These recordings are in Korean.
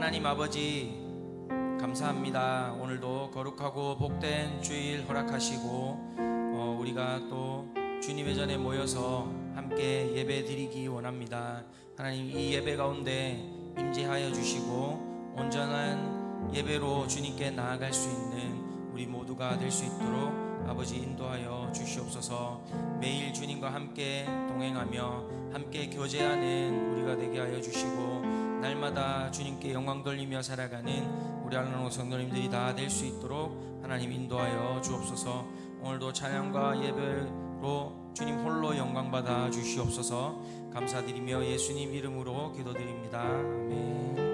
하나님 아버지 감사합니다. 오늘도 거룩하고 복된 주일 허락하시고 어, 우리가 또 주님의 전에 모여서 함께 예배 드리기 원합니다. 하나님 이 예배 가운데 임재하여 주시고 온전한 예배로 주님께 나아갈 수 있는 우리 모두가 될 수 있도록 아버지 인도하여 주시옵소서. 매일 주님과 함께 동행하며 함께 교제하는 우리가 되게 하여 주시고 날마다 주님께 영광 돌리며 살아가는 우리 알라노 성도님들이 다 될 수 있도록 하나님 인도하여 주옵소서. 오늘도 찬양과 예배로 주님 홀로 영광 받아 주시옵소서. 감사드리며 예수님 이름으로 기도드립니다. 아멘.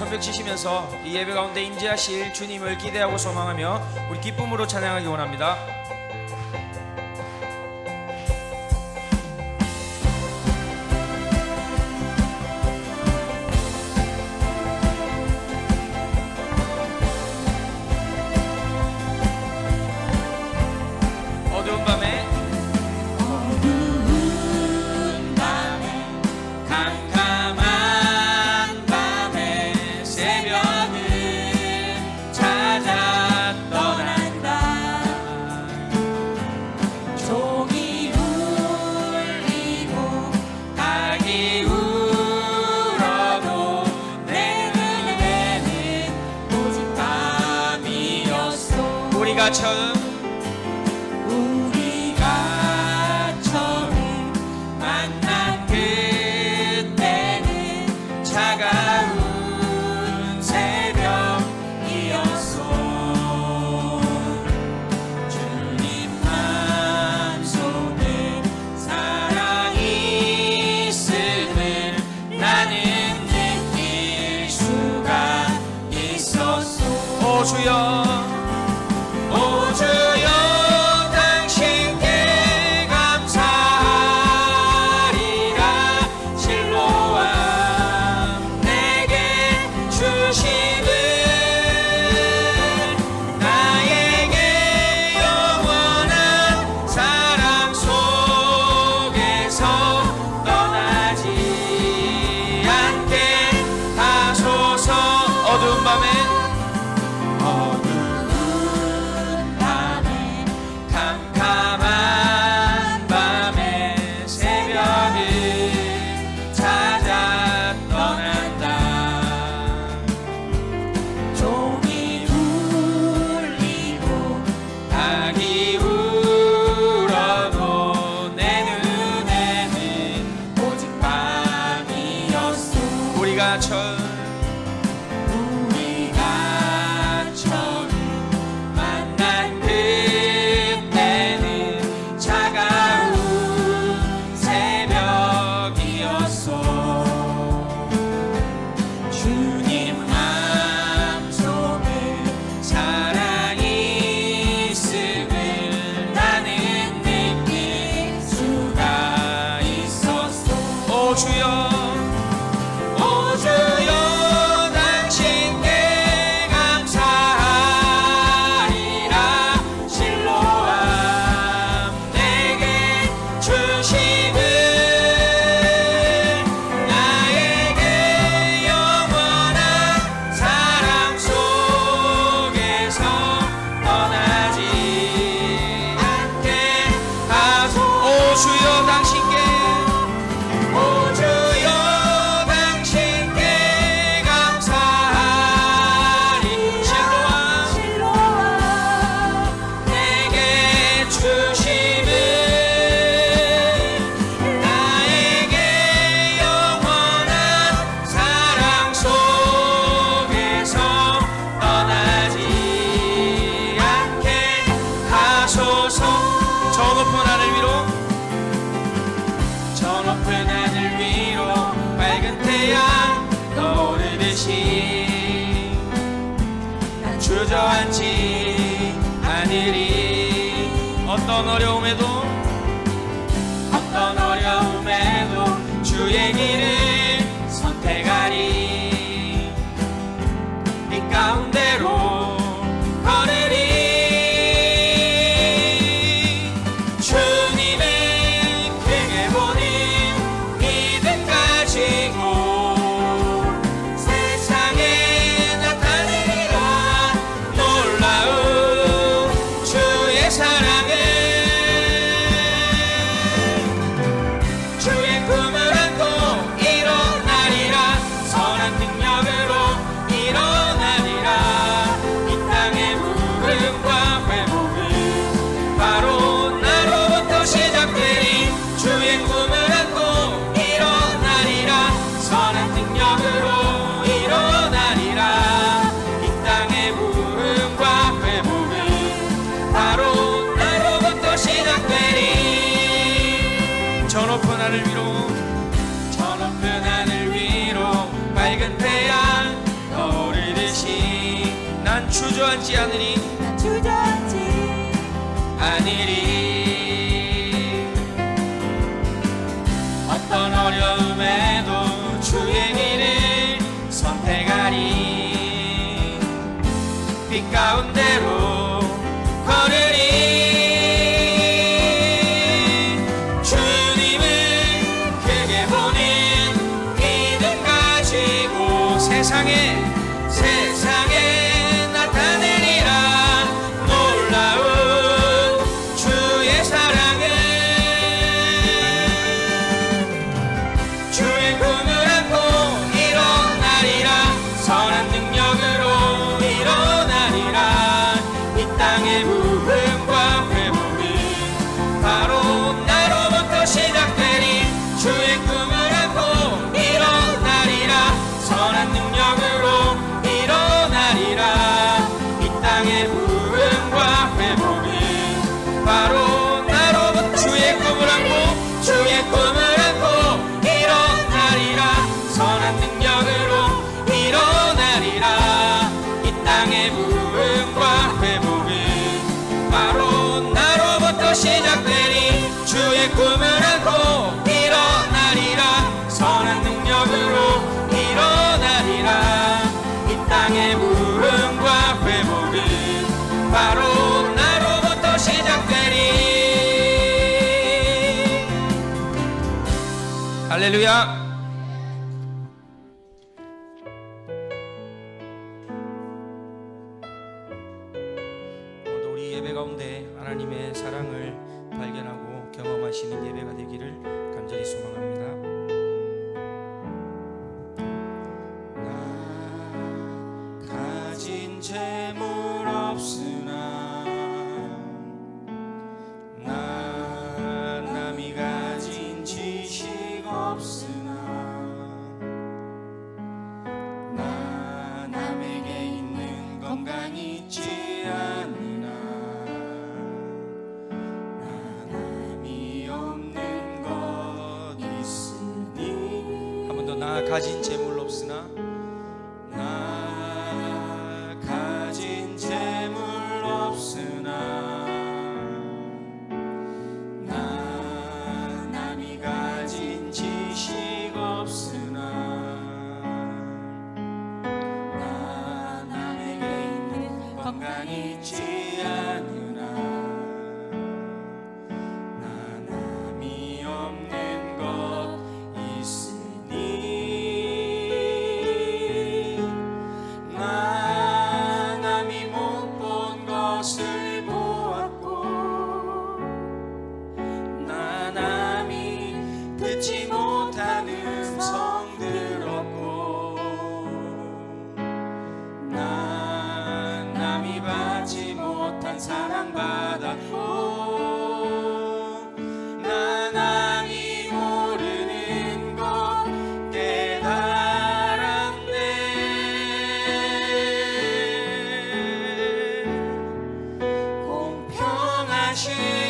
손뼉치시면서 이 예배 가운데 임재하실 주님을 기대하고 소망하며 우리 기쁨으로 찬양하기 원합니다. geri. 주저앉지 않으리 주저앉지 않으리. Hallelujah. 가진 재물 없으나 change.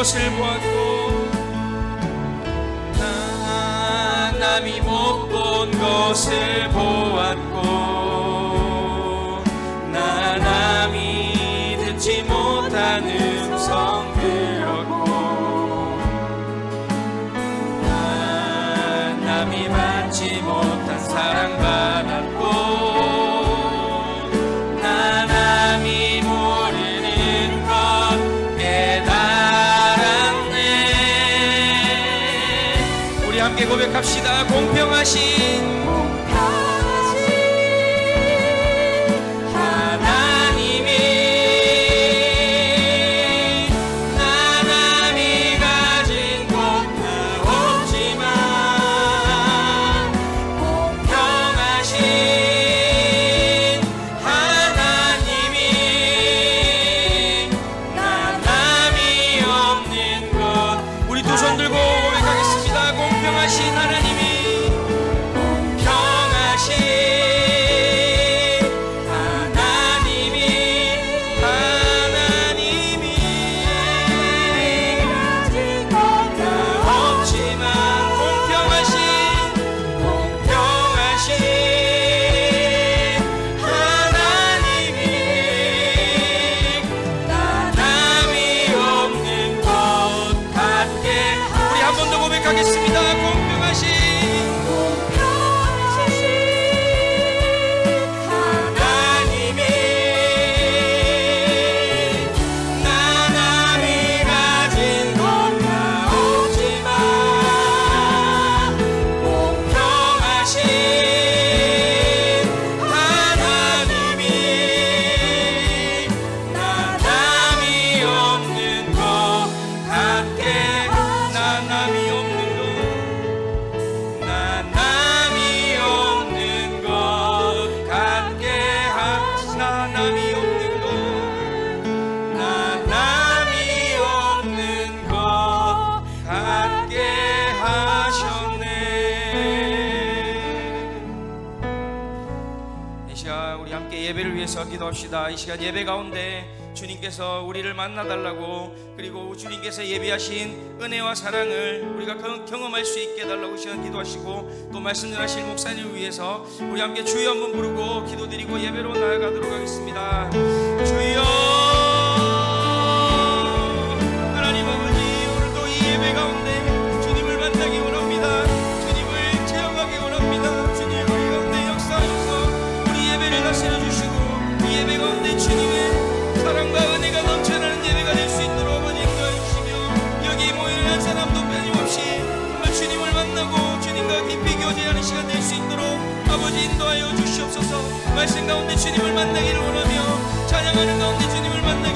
것을 보았고 나 남이 못 본 것을 보았고 고백합시다. 공평하신 이 시간 우리 함께 예배를 위해서 기도합시다. 이 시간 예배 가운데 주님께서 우리를 만나달라고 그리고 주님께서 예비하신 은혜와 사랑을 우리가 경험할 수 있게 해달라고 시간 기도하시고 또 말씀 전하실 목사님을 위해서 우리 함께 주여 한번 부르고 기도드리고 예배로 나아가도록 하겠습니다. 주여 하는 시간 될 수 있도록 아버지 인도하여 주시옵소서. 말씀 가운데 주님을 만나기를 원하며 찬양하는 가운데 주님을 만나